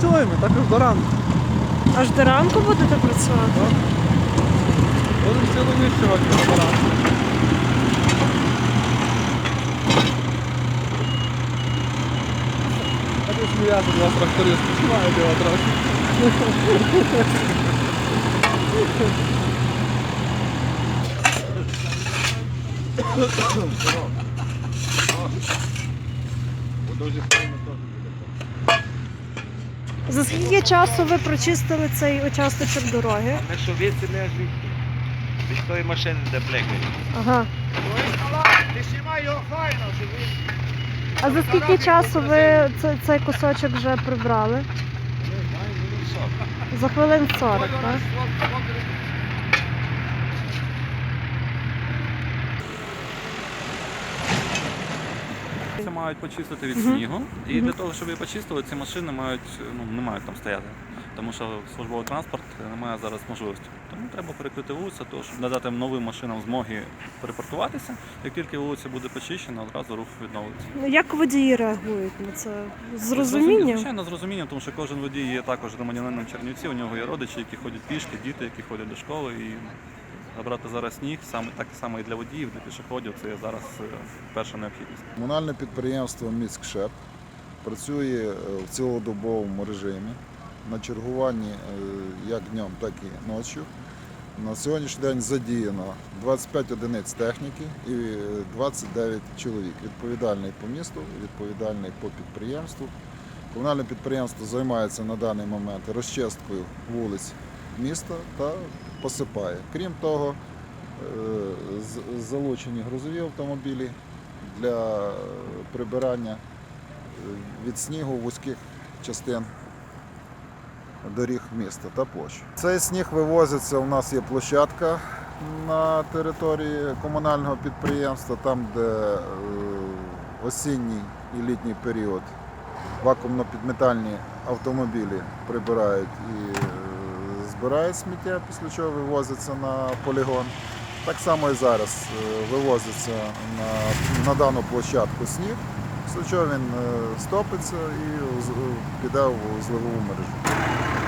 працюємо, також до ранку. Аж до ранку будете працювати? Будемо цілу ніч сьогодні до ранку. Я тут сміявся, до вас тракторист починає його трохи. За скільки часу ви прочистили цей участочок дороги? Ми що віці не аж від від тої машини, де блекають. Ага. Ти знімай його файно, щоб він... А за скільки часу ви це- цей кусочок вже прибрали? За хвилин 40, так? Це мають почистити від снігу. І для того, щоб її почистили, ці машини мають, ну, не мають там стояти. Тому що службовий транспорт не має зараз можливості. Тому треба перекрити вулицю, тому щоб надати новим машинам змоги перепортуватися. Як тільки вулиця буде почищена, одразу рух відновиться. Ну, Як водії реагують на це? З розумінням? Звичайно, з розумінням, тому що кожен водій є також громадянином Чернівців, у нього є родичі, які ходять пішки, діти, які ходять до школи. І забрати зараз сніг, саме так само і для водіїв, для пішоходів, це зараз е, перша необхідність. Комунальне підприємство «Міськшеп» працює е, в цілодобовому режимі на чергуванні е, як днем, так і ночі. На сьогоднішній день задіяно 25 одиниць техніки і е, 29 чоловік. Відповідальний по місту, відповідальний по підприємству. Комунальне підприємство займається на даний момент розчисткою вулиць міста та посипає. Крім того, е, залучені грузові автомобілі для прибирання е, від снігу вузьких частин доріг міста та площ. Цей сніг вивозиться. У нас є площадка на території комунального підприємства, там, де е, осінній і літній період вакуумно-підметальні автомобілі прибирають і е, збирають сміття, після чого вивозиться на полігон. Так само і зараз е, вивозиться на, на дану площадку сніг, після чого він е, стопиться і піде в зливову мережу.